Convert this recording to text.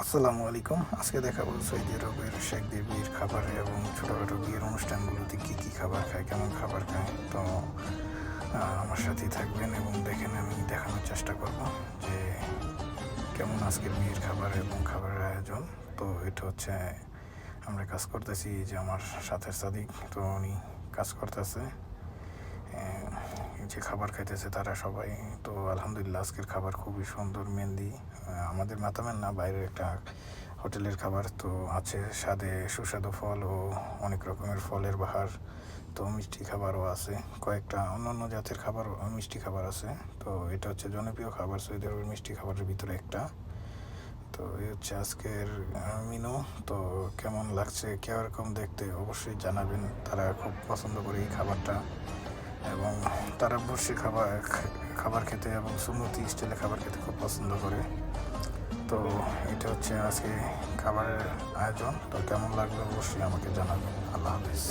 আসসালামু আলাইকুম। আজকে দেখাবো সৌদি আরবের শেখদের বিয়ের খাবার এবং ছোটোখাটো বিয়ের অনুষ্ঠানগুলোতে কী কী খাবার খায়, কেমন খাবার খায়। তো আমার সাথেই থাকবেন এবং দেখেন আমি দেখানোর চেষ্টা করব যে কেমন আজকের বিয়ের খাবার এবং খাবারের আয়োজন। তো, এটা হচ্ছে, আমরা কাজ করতেছি যে আমার সাথের সাদিক, তো উনি কাজ করতেছে। যে খাবার খাইতেছে তারা সবাই। তো আলহামদুলিল্লাহ আজকের খাবার খুবই সুন্দর, মেহেন্দি। আমাদের মাতামেন না, বাইরের একটা হোটেলের খাবার। তো আছে স্বাদে সুস্বাদু ফল ও অনেক রকমের ফলের বাহার। তো মিষ্টি খাবারও আছে। কয়েকটা অন্য অন্য জাতের খাবার মিষ্টি খাবার আছে। তো এটা হচ্ছে জনপ্রিয় খাবার, সৌদি আরবের মিষ্টি খাবারের ভিতরে একটা। তো এই হচ্ছে আজকের মিনু তো কেমন লাগছে, কীরকম দেখতে অবশ্যই জানাবেন। তারা খুব পছন্দ করে এই খাবারটা। এবং তারা বসে খাবার খাবার খেতে এবং সুমতি স্টাইলে খাবার খেতে খুব পছন্দ করে। তো এটা হচ্ছে আজকে খাবারের আয়োজন। তো কেমন লাগল অবশ্যই আমাকে জানাবেন। আল্লাহ হাফিজ।